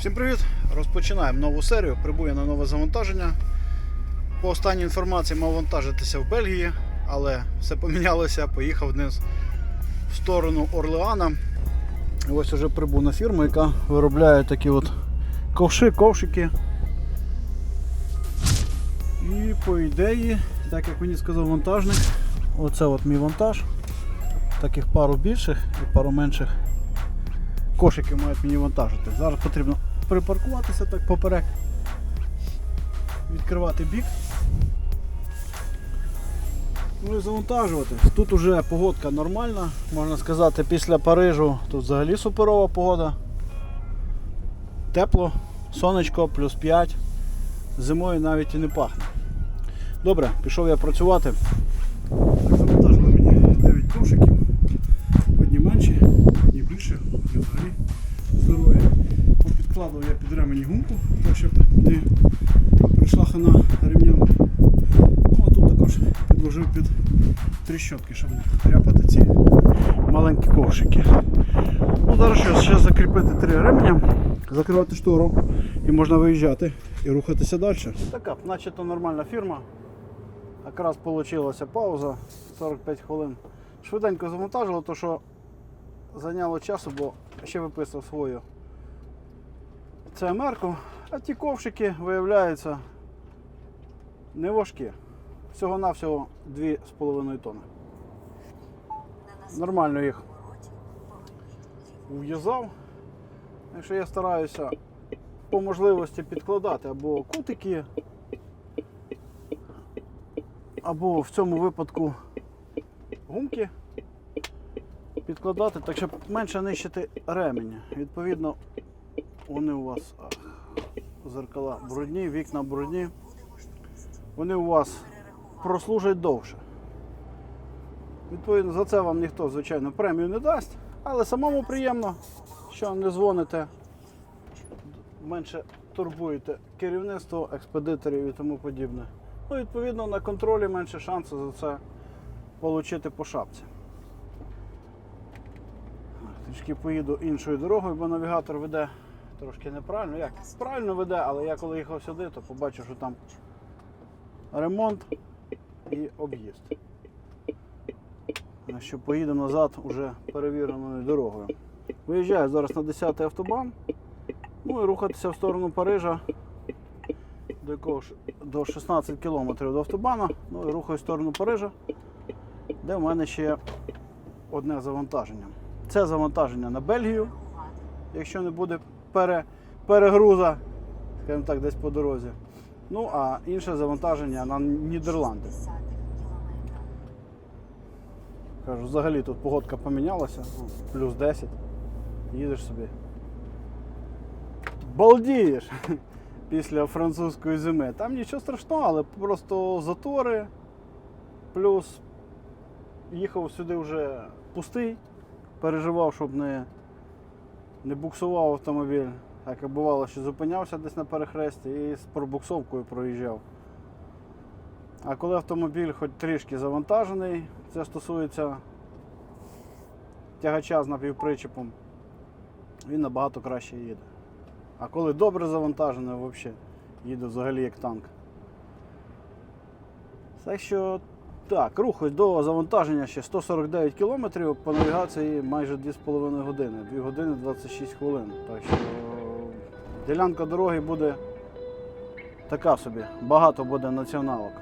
Всім привіт! Розпочинаємо нову серію. Прибує на нове завантаження. По останній інформації мав вантажитися в Бельгії, але все помінялося, поїхав вниз в сторону Орлеана. Ось уже прибув на фірму, яка виробляє такі от ковши, ковшики. І по ідеї, так як мені сказав вантажник, оце от мій вантаж. Таких пару більших і пару менших кошики мають мені вантажити. Зараз потрібно припаркуватися так поперек, відкривати бік. Ну і завантажувати. Тут уже погодка нормальна, можна сказати, після Парижу тут взагалі суперова погода. Тепло, сонечко, плюс 5. Зимою навіть і не пахне. Добре, пішов я працювати. Так, завантажили мені 9 ковшиків. Одні менші, одні більше, одні взагалі здорові. Підкладав я під ремені гумку, так щоб не прийшла хана ремням. Ну а тут також підложив під тріщотки, щоб не тряпати ці маленькі ковшики. Ну, зараз що, ще закріпити три ременя, закривати штору і можна виїжджати і рухатися далі. Така, начебто нормальна фірма. Якраз вийшла пауза 45 хвилин. Швиденько завантажило, то що зайняло часу, бо ще виписав свою ЦМР-ку, а ті ковшики виявляються не важкі. Всього-навсього 2,5 тонни. Нормально їх в'язав. Якщо я стараюся по можливості підкладати або кутики, або в цьому випадку гумки підкладати, так щоб менше нищити ремені. Відповідно, вони у вас зеркала брудні, вікна брудні. Вони у вас прослужать довше. Відповідно, за це вам ніхто, звичайно, премію не дасть, але самому приємно, що не дзвоните, менше турбуєте керівництво, експедиторів і тому подібне. Ну, відповідно, на контролі менше шансу за це отримати по шапці. Трішки поїду іншою дорогою, бо навігатор веде трошки неправильно. Як? Правильно веде, але я коли їхав сюди, то побачив, що там ремонт і об'їзд. Що поїду назад уже перевіреною дорогою. Виїжджаю зараз на 10-й автобан. Ну і рухатися в сторону Парижа до якого до 16 кілометрів до автобана. Ну і рухаю в сторону Парижа, де в мене ще одне завантаження. Це завантаження на Бельгію, якщо не буде пере, перегруза, скажімо так, десь по дорозі. Ну, а інше завантаження на Нідерланди. Кажу, взагалі тут погодка помінялася, ну, плюс 10. Їдеш собі. Балдієш після французької зими. Там нічого страшного, але просто затори. Плюс їхав сюди вже пустий, переживав, щоб не, не буксував автомобіль. Так як бувало, що зупинявся десь на перехресті і з пробуксовкою проїжджав. А коли автомобіль хоч трішки завантажений, це стосується тягача з напівпричепом, він набагато краще їде. А коли добре завантажений, взагалі їде взагалі як танк. Так що так, рухаюсь до завантаження ще 149 км, по навігації майже 2,5 години, 2 години 26 хвилин. Так що ділянка дороги буде така собі, багато буде націоналок.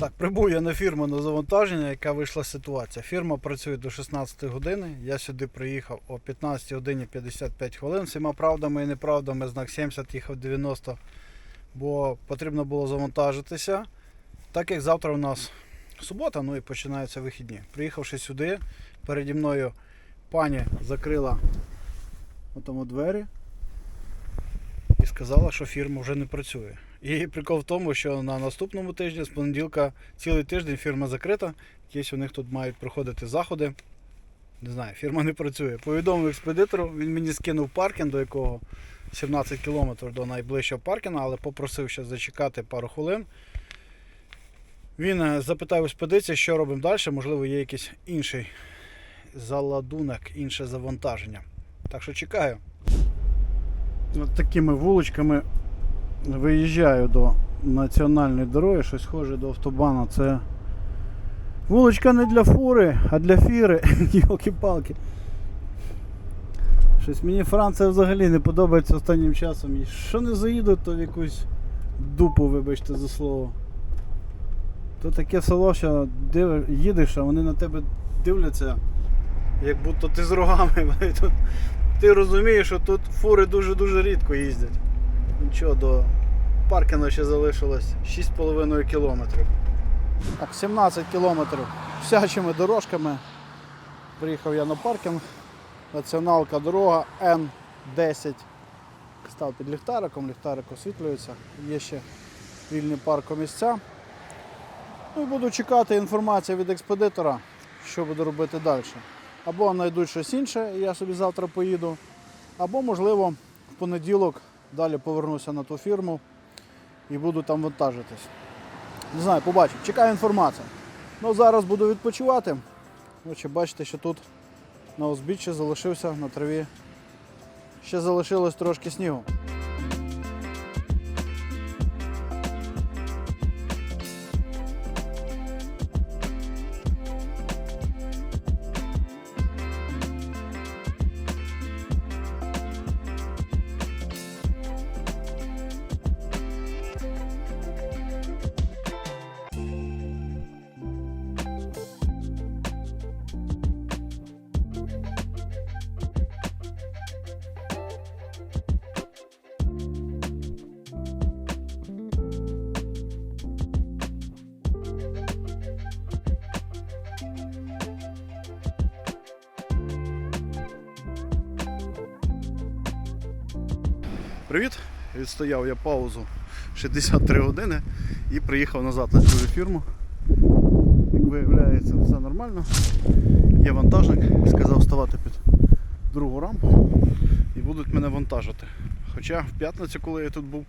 Так, прибув я на фірму на завантаження, яка вийшла ситуація. Фірма працює до 16 години. Я сюди приїхав о 15 годині 55 хвилин. Всіма правдами і неправдами, знак 70 їхав 90, бо потрібно було завантажитися. Так як завтра у нас субота, ну і починаються вихідні. Приїхавши сюди, переді мною пані закрила двері і сказала, що фірма вже не працює. І прикол в тому, що на наступному тижні, з понеділка, цілий тиждень фірма закрита. Якісь у них тут мають проходити заходи. Не знаю, фірма не працює. Повідомив експедитору, він мені скинув паркінг, до якого 17 кілометрів до найближчого паркінгу, але попросив ще зачекати пару хвилин. Він е, запитав експедиції, що робимо далі, можливо, є якийсь інший заладунок, інше завантаження. Так що чекаю. От такими вуличками виїжджаю до національної дороги, щось схоже до автобана. Це вуличка не для фури, а для фіри. Йолки-палки. Щось мені Франція взагалі не подобається останнім часом. І Що не заїду, то в якусь дупу, вибачте за слово. То таке село, що див... їдеш, а вони на тебе дивляться, як будто ти з рогами. Ти розумієш, що тут фури дуже-дуже рідко їздять. Нічого, до паркінгу ще залишилось 6,5 кілометрів. Так, 17 кілометрів всячими дорожками. Приїхав я на паркінг. Націоналка дорога Н10. Став під ліхтариком, ліхтарик освітлюється. Є ще вільні паркомісця. Ну і буду чекати інформацію від експедитора, що буду робити далі. Або знайдуть щось інше, і я собі завтра поїду, або, можливо, в понеділок далі повернуся на ту фірму і буду там вантажитись. Не знаю, побачу. Чекаю інформацію. Ну, зараз буду відпочивати. Отже, бачите, що тут на узбіччі залишився на траві. Ще залишилось трошки снігу. Привіт! Відстояв я паузу 63 години і приїхав назад на цю фірму. Як виявляється, все нормально. Є вантажник, сказав вставати під другу рампу і будуть мене вантажити. Хоча в п'ятницю, коли я тут був,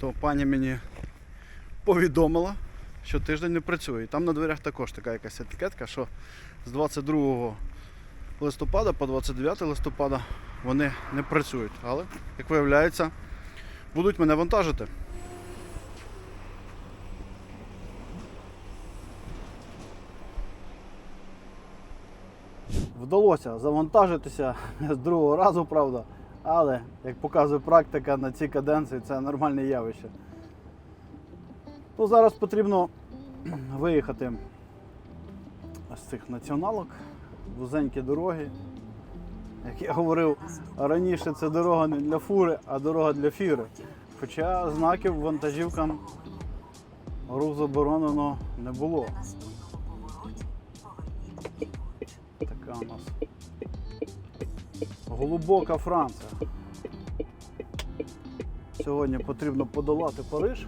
то пані мені повідомила, що тиждень не працює. І там на дверях також така якась етикетка, що з 22 листопада по 29 листопада вони не працюють. Але, як виявляється, будуть мене вантажити. Вдалося завантажитися з другого разу, правда. Але, як показує практика на цій каденції, це нормальне явище. Ну, зараз потрібно виїхати з цих націоналок, вузенькі дороги. Як я говорив раніше, це дорога не для фури, а дорога для фіри. Хоча знаків вантажівкам рух заборонено не було. Така у нас глибока Франція. Сьогодні потрібно подолати Париж.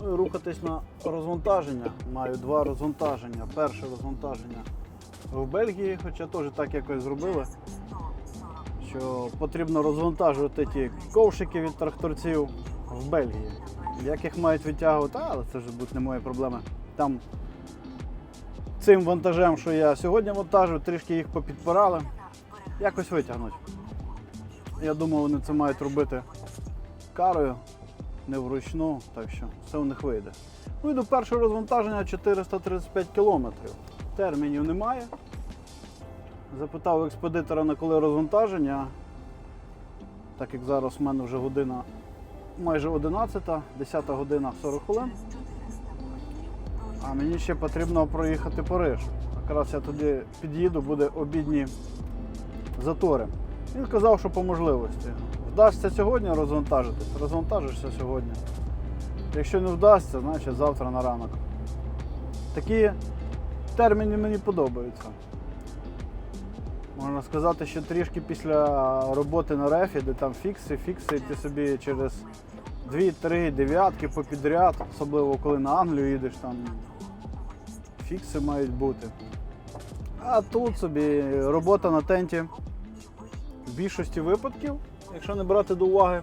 Ну і рухатись на розвантаження. Маю два розвантаження. Перше розвантаження в Бельгії, хоча теж так якось зробили, що потрібно розвантажувати ті ковшики від тракторців в Бельгії. Як їх мають відтягувати, але це вже будуть не мої проблеми. Там цим вантажем, що я сьогодні вантажу, трішки їх попідпирали, якось витягнуть. Я думаю, вони це мають робити карою, не вручну, так що все у них вийде. Ну і до першого розвантаження 435 кілометрів. Термінів немає. Запитав експедитора на коли розвантаження, так як зараз в мене вже година майже 11, 10 година 40 хвилин. а мені ще потрібно проїхати Париж. Якраз я туди під'їду, буде обідні затори. Він сказав, що по можливості. Вдасться сьогодні розвантажитись, розвантажишся сьогодні. Якщо не вдасться, значить завтра на ранок. Такі терміни мені подобаються. Можна сказати, що трішки після роботи на рефі, де там фікси, фікси, ти собі через 2-3 дев'ятки попідряд, особливо коли на Англію їдеш, там фікси мають бути. А тут собі робота на тенті в більшості випадків, якщо не брати до уваги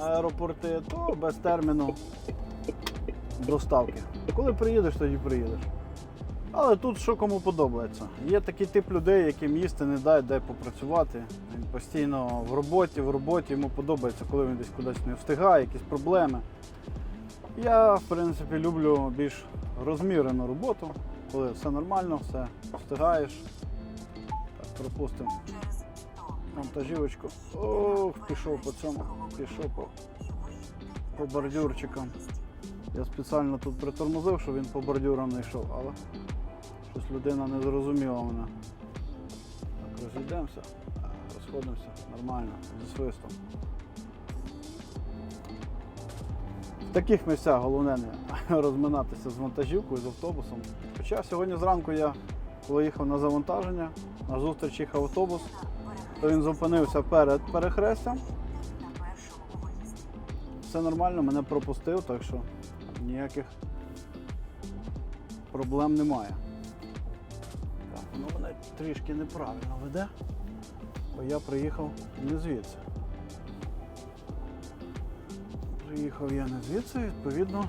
аеропорти, то без терміну доставки. Коли приїдеш, тоді приїдеш. Але тут що кому подобається. Є такий тип людей, яким їсти не дають, де попрацювати. Він постійно в роботі, в роботі, йому подобається, коли він десь кудись не встигає, якісь проблеми. Я, в принципі, люблю більш розмірену роботу, коли все нормально, все встигаєш. Так, пропустимо монтажівочку. Ох, пішов по цьому, пішов по, по бордюрчикам. Я спеціально тут притормозив, щоб він по бордюрам не йшов, але щось людина не зрозуміла мене. Так, розійдемося, розходимося нормально, зі свистом. В таких місцях головне не розминатися з вантажівкою, з автобусом. Хоча сьогодні зранку я, коли їхав на завантаження, на зустріч їхав автобус, то він зупинився перед перехрестям. Все нормально, мене пропустив, так що ніяких проблем немає. Трішки неправильно веде, бо я приїхав не звідси. Приїхав я не звідси, відповідно,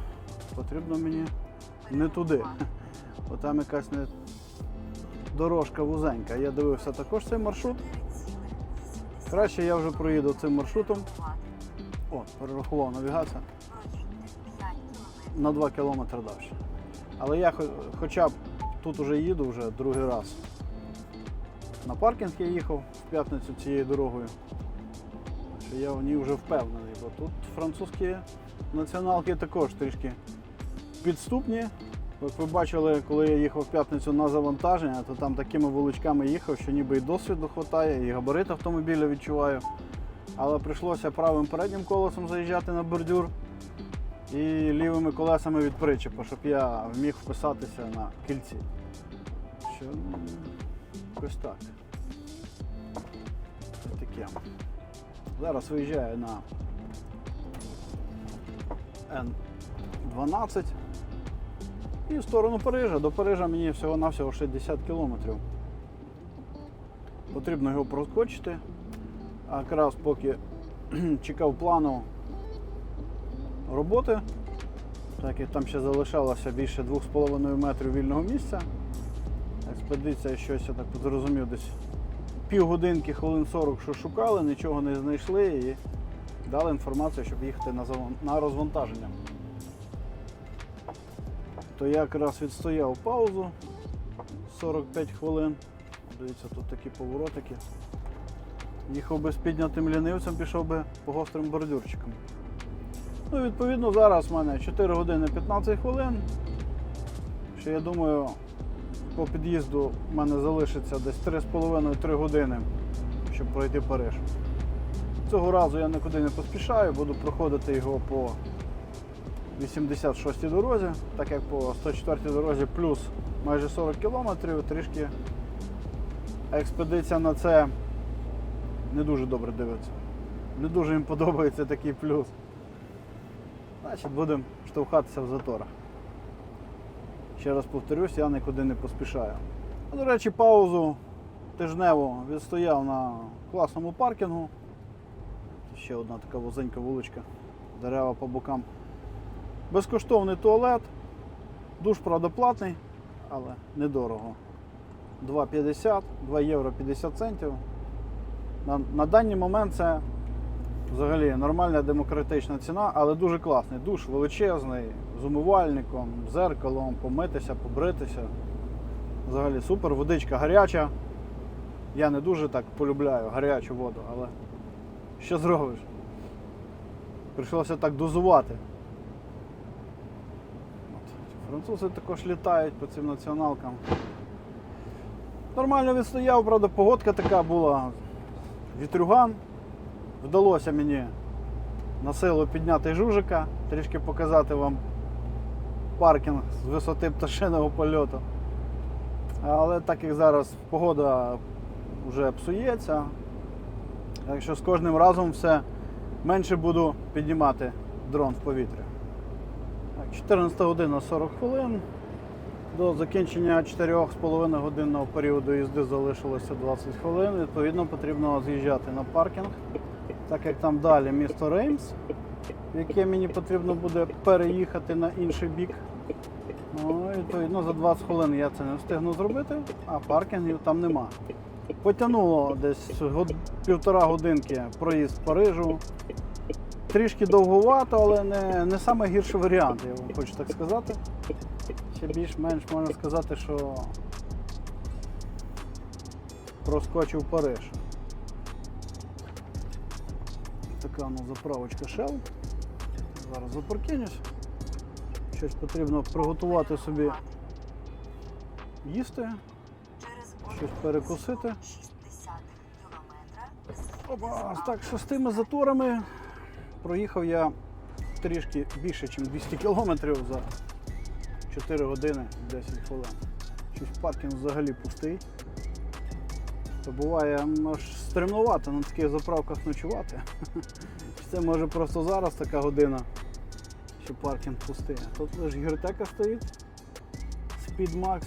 потрібно мені не туди. Бо там якась не дорожка вузенька. Я дивився також цей маршрут. Краще я вже проїду цим маршрутом. О, перерахував навігація. На 2 кілометри далі. Але я хоча б тут вже їду вже другий раз. На паркінг я їхав в п'ятницю цією дорогою. Що я в ній вже впевнений, бо тут французькі націоналки також трішки підступні. Як ви бачили, коли я їхав в п'ятницю на завантаження, то там такими вуличками їхав, що ніби і досвіду вистачає, і габарит автомобіля відчуваю. Але прийшлося правим переднім колесом заїжджати на бордюр і лівими колесами від причепа, щоб я вміг вписатися на кільці. Що м, якось так. Таке. Зараз виїжджаю на Н12 і в сторону Парижа. До Парижа мені всього-навсього 60 кілометрів. Потрібно його проскочити. А якраз поки чекав плану роботи, так як там ще залишалося більше 2,5 метрів вільного місця. Експедиція щось, я так зрозумів, десь півгодинки, хвилин 40, що шукали, нічого не знайшли і дали інформацію, щоб їхати на, розвантаження. То я якраз відстояв паузу 45 хвилин. Дивіться, тут такі поворотики. Їхав би з піднятим лінивцем, пішов би по гострим бордюрчикам. Ну, відповідно, зараз в мене 4 години 15 хвилин. Що я думаю, по під'їзду в мене залишиться десь 3,5-3 години, щоб пройти Париж. Цього разу я нікуди не поспішаю, буду проходити його по 86-й дорозі, так як по 104 дорозі плюс майже 40 кілометрів, трішки експедиція на це не дуже добре дивиться. Не дуже їм подобається такий плюс. Значить, будемо штовхатися в заторах. Ще раз повторюсь, я нікуди не поспішаю. До речі, паузу тижневу відстояв на класному паркінгу. Ще одна така вузенька вуличка, дерева по бокам. Безкоштовний туалет. Душ, правда, платний, але недорого. 2,50, 2 євро 50 центів. На, на даний момент це взагалі нормальна демократична ціна, але дуже класний. Душ величезний, з умивальником, зеркалом, помитися, побритися. Взагалі супер, водичка гаряча. Я не дуже так полюбляю гарячу воду, але що зробиш? Прийшлося так дозувати. Французи також літають по цим націоналкам. Нормально відстояв, правда, погодка така була. Вітрюган. Вдалося мені на силу підняти жужика, трішки показати вам паркінг з висоти пташиного польоту. Але так як зараз погода вже псується, так що з кожним разом все менше буду піднімати дрон в повітря. 14 година 40 хвилин. До закінчення 4,5 годинного періоду їзди залишилося 20 хвилин. Відповідно, потрібно з'їжджати на паркінг, так як там далі місто Реймс, яке мені потрібно буде переїхати на інший бік. Ну, відповідно, за 20 хвилин я це не встигну зробити, а паркінгів там нема. Потягнуло десь год, півтора годинки проїзд в Парижу. Трішки довгувато, але не, не саме гірший варіант, я вам хочу так сказати. Ще більш-менш можна сказати, що проскочив Париж. Така у заправочка Shell. Зараз запаркінюсь. Щось потрібно приготувати собі їсти, щось перекусити. Опа, так що з тими заторами проїхав я трішки більше, ніж 200 кілометрів за 4 години 10 хвилин. Щось паркінг взагалі пустий. То буває аж стремнувато на таких заправках ночувати. Це може просто зараз така година, що паркінг пустий. Тут лише гіртека стоїть. Speedmax.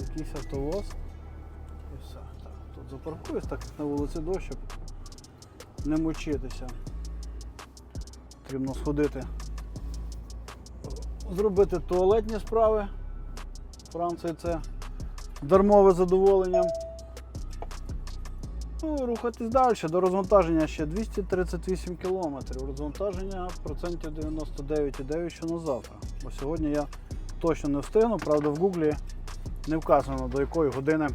Якийсь автовоз. І все. Так, тут запаркуюсь, так як на вулиці дощ, щоб не мучитися. Потрібно сходити, зробити туалетні справи. Франції це дармове задоволення. Ну, рухатись далі. До розвантаження ще 238 кілометрів. Розвантаження процентів 99,9 що на завтра. Бо сьогодні я точно не встигну. Правда, в Гуглі не вказано до якої години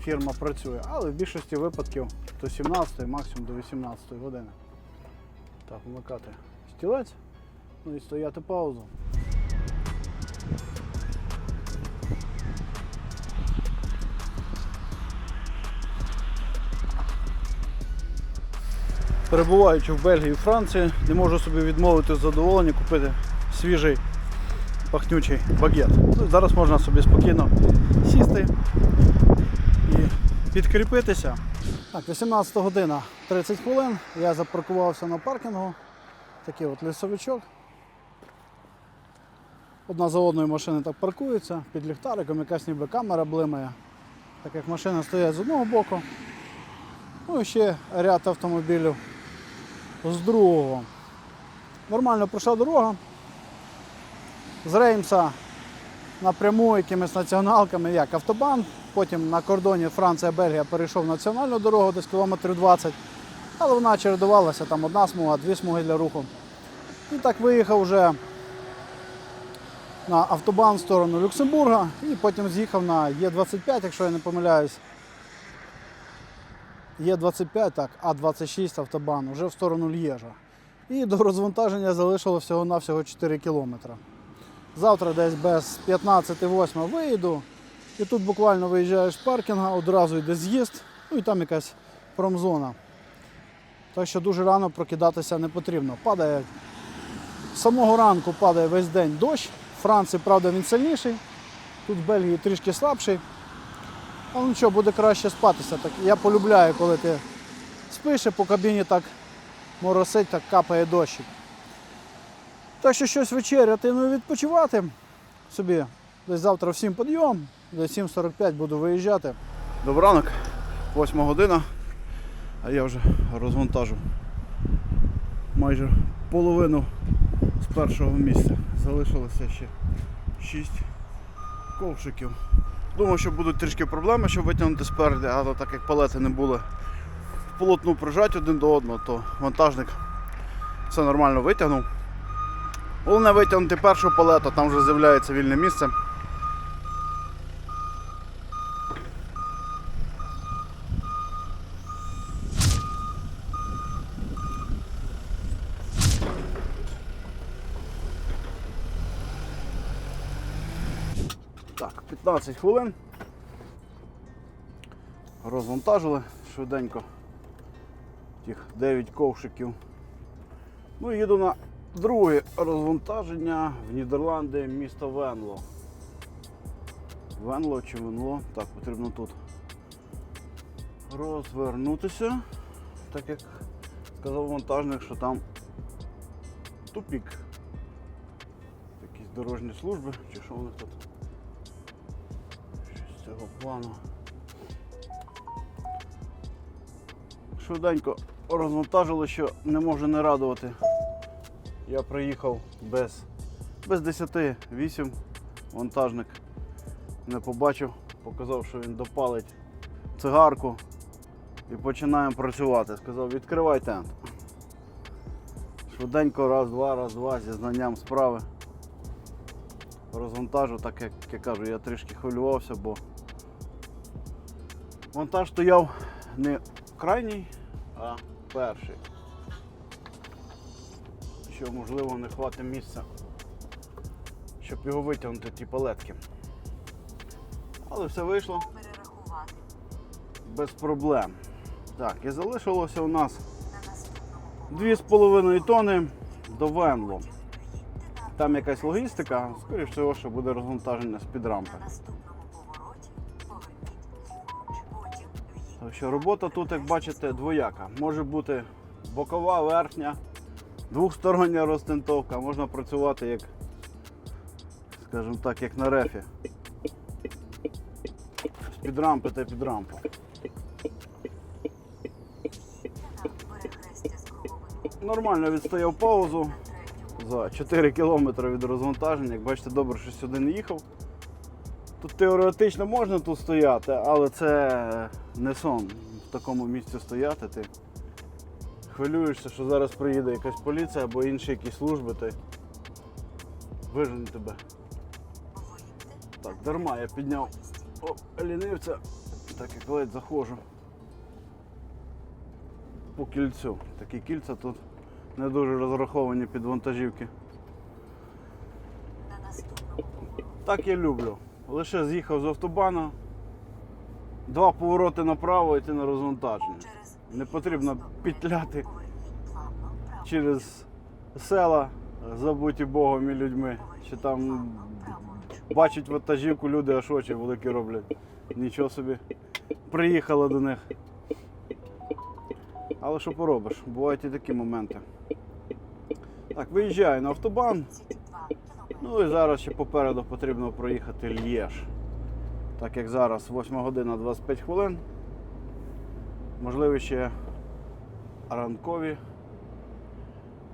фірма працює. Але в більшості випадків до 17, максимум до 18 години. Так, вмикати стілець, ну і стояти паузу. Перебуваючи в Бельгії і Франції, не можу собі відмовити з задоволення купити свіжий пахнючий багет. Ну, зараз можна собі спокійно сісти і підкріпитися. Так, 18 година 30 хвилин. Я запаркувався на паркінгу. Такий от лісовичок. Одна за одною машини так паркуються, під ліхтариком якась ніби камера блимає. Так як машини стоять з одного боку. Ну і ще ряд автомобілів з другого. Нормально пройшла дорога. З Реймса напряму якимись націоналками, як автобан. Потім на кордоні Франція-Бельгія перейшов національну дорогу десь кілометрів 20. Але вона чередувалася, там одна смуга, дві смуги для руху. І так виїхав вже на автобан в сторону Люксембурга і потім з'їхав на Є25, якщо я не помиляюсь. Є25, так, А26 автобан, вже в сторону Л'єжа. І до розвантаження залишило всього-навсього 4 кілометри. Завтра десь без 15-8 виїду. І тут буквально виїжджаєш з паркінга, одразу йде з'їзд, ну і там якась промзона. Так що дуже рано прокидатися не потрібно. Падає з самого ранку падає весь день дощ. В Франції, правда, він сильніший. Тут в Бельгії трішки слабший. Але нічого, буде краще спатися. Так, я полюбляю, коли ти спиш і по кабіні так моросить, так капає дощик. Так що щось вечеряти, ну і відпочивати собі. Десь завтра в 7 підйом, десь 7.45 буду виїжджати. Добрий ранок, 8 година, а я вже розвантажу майже половину з першого місця. Залишилося ще 6 ковшиків. Думав, що будуть трішки проблеми, щоб витягнути спереди, але так як палети не були полотну прижать один до одного, то вантажник все нормально витягнув. Головне витягнути першу палету, там вже з'являється вільне місце. 15 хвилин. Розвантажили швиденько тих 9 ковшиків. Ну і їду на друге розвантаження в Нідерланди, місто Венло. Венло чи Венло? Так, потрібно тут розвернутися, так як сказав вантажник, що там тупік. Якісь дорожні служби, чи що у них тут? Цього плану. Швиденько розвантажили, що не може не радувати. Я приїхав без, без 10 8 вантажник не побачив, показав, що він допалить цигарку і починаємо працювати. Сказав, відкривай тент. Швиденько, раз, два, раз, два, зі знанням справи. Розвантажу, так як я кажу, я трішки хвилювався, бо вантаж стояв не крайній, а перший. Що можливо не хватить місця, щоб його витягнути ті палетки. Але все вийшло перерахувати без проблем. Так, і залишилося у нас 2,5 тони до Венло. Там якась логістика, скоріш всього, що буде розвантаження з-під рампи. Що робота тут, як бачите, двояка. Може бути бокова, верхня, двохстороння розтинтовка, можна працювати як, скажімо так, як на рефі. З-під рампи та під рампу. з Нормально відстояв паузу за 4 кілометри від розвантаження. Як бачите, добре, що сюди не їхав. Тут теоретично можна тут стояти, але це не сон в такому місці стояти. Ти хвилюєшся, що зараз приїде якась поліція або інші якісь служби, ти вижене тебе. Так, дарма я підняв о, лінивця, так як ледь заходжу по кільцю. Такі кільця тут не дуже розраховані під вантажівки. на наступному Так я люблю. Лише з'їхав з автобана, два повороти направо йти на розвантаження. Не потрібно 90 петляти поверніть плавно праворуч. через села, забуті Богом і людьми. Чи там бачать вантажівку, люди аж очі великі роблять. Нічого собі. Приїхали до них. Але що поробиш? Бувають і такі моменти. Так, виїжджаю на автобан. 32 кілометри. Ну і зараз ще попереду потрібно проїхати Л'єш. Так як зараз 8 година 25 хвилин. Можливо, ще ранкові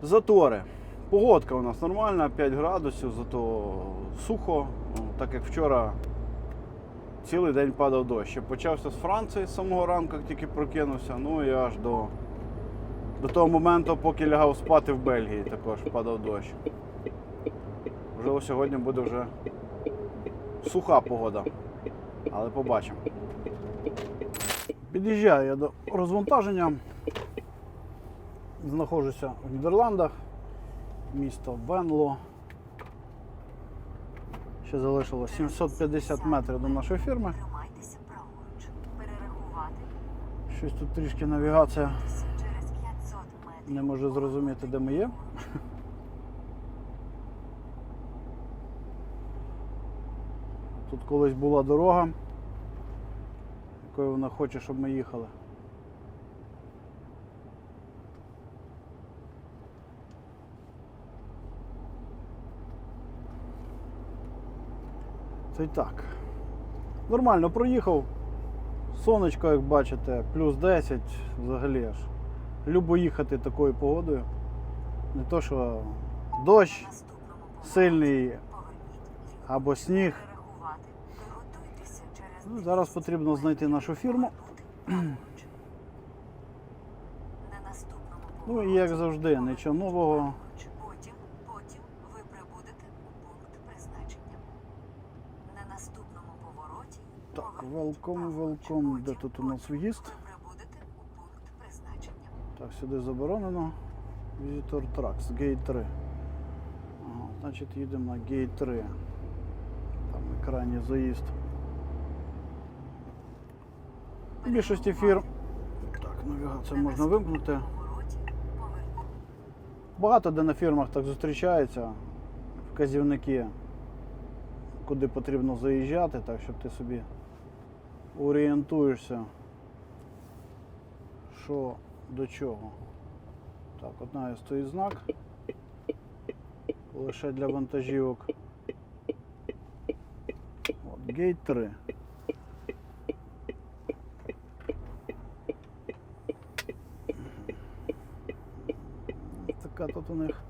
затори. Погодка у нас нормальна, 5 градусів, зато сухо, Ну, так як вчора цілий день падав дощ. Ще почався з Франції з самого ранку, як тільки прокинувся, ну і аж до, до того моменту, поки лягав спати в Бельгії, також падав дощ. Можливо, сьогодні буде вже суха погода. Але побачимо. Під'їжджаю я до розвантаження. Знаходжуся в Нідерландах, місто Венло. Ще залишилось 750 метрів до нашої фірми. Щось тут трішки навігація через 500 метрів. не може зрозуміти, де ми є. Колись була дорога, якою вона хоче, щоб ми їхали. Це й так. Нормально проїхав. Сонечко, як бачите, плюс 10 взагалі аж. Любо їхати такою погодою. Не то, що дощ сильний або сніг. Ну, зараз потрібно знайти нашу фірму. Ну і як завжди, нічого нового. Потім, потім ви прибудете у пункт призначення. На наступному повороті Так, велком, велком. Де тут у нас в'їзд? Ви прибудете у пункт призначення. Так, сюди заборонено. Visitor Tracks, Gate 3. Ага, значить їдемо на Gate 3. Там на крайній заїзд. В більшості фірм. Так, навігацію можна вимкнути. Багато де на фірмах так зустрічаються вказівники, куди потрібно заїжджати, так щоб ти собі орієнтуєшся, що до чого. Так, одна стоїть знак. Лише для вантажівок. От, гейт 3. Ось Така тут у них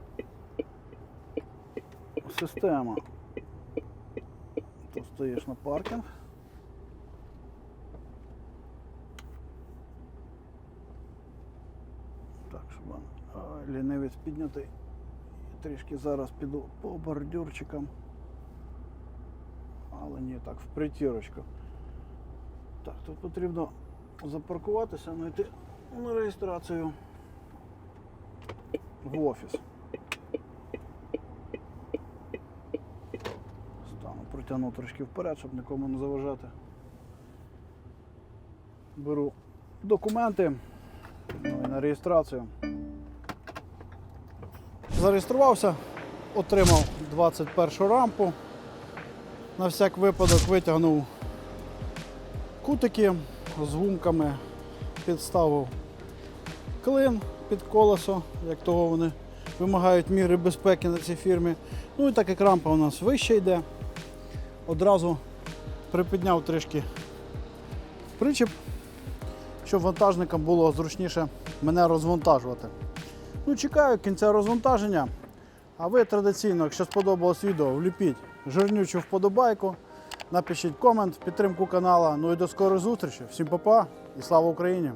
система. Тут стоїш на паркінг. Так, щоб лінивець піднятий. Трішки зараз піду по бордюрчикам. Але ні, так, в притірочку. Так, тут потрібно запаркуватися, знайти на реєстрацію в офіс. Стану, протягну трошки вперед, щоб нікому не заважати. Беру документи ну, і на реєстрацію. Зареєструвався, отримав 21 рампу. На всяк випадок витягнув кутики з гумками, підставив клин під колесо, як того вони вимагають міри безпеки на цій фірмі. Ну і так як рампа у нас вище йде, одразу припідняв трішки причіп, щоб вантажникам було зручніше мене розвантажувати. Ну, чекаю кінця розвантаження. А ви традиційно, якщо сподобалось відео, вліпіть жирнючу вподобайку, напишіть комент підтримку канала. Ну і до скорої зустрічі. Всім па-па і слава Україні!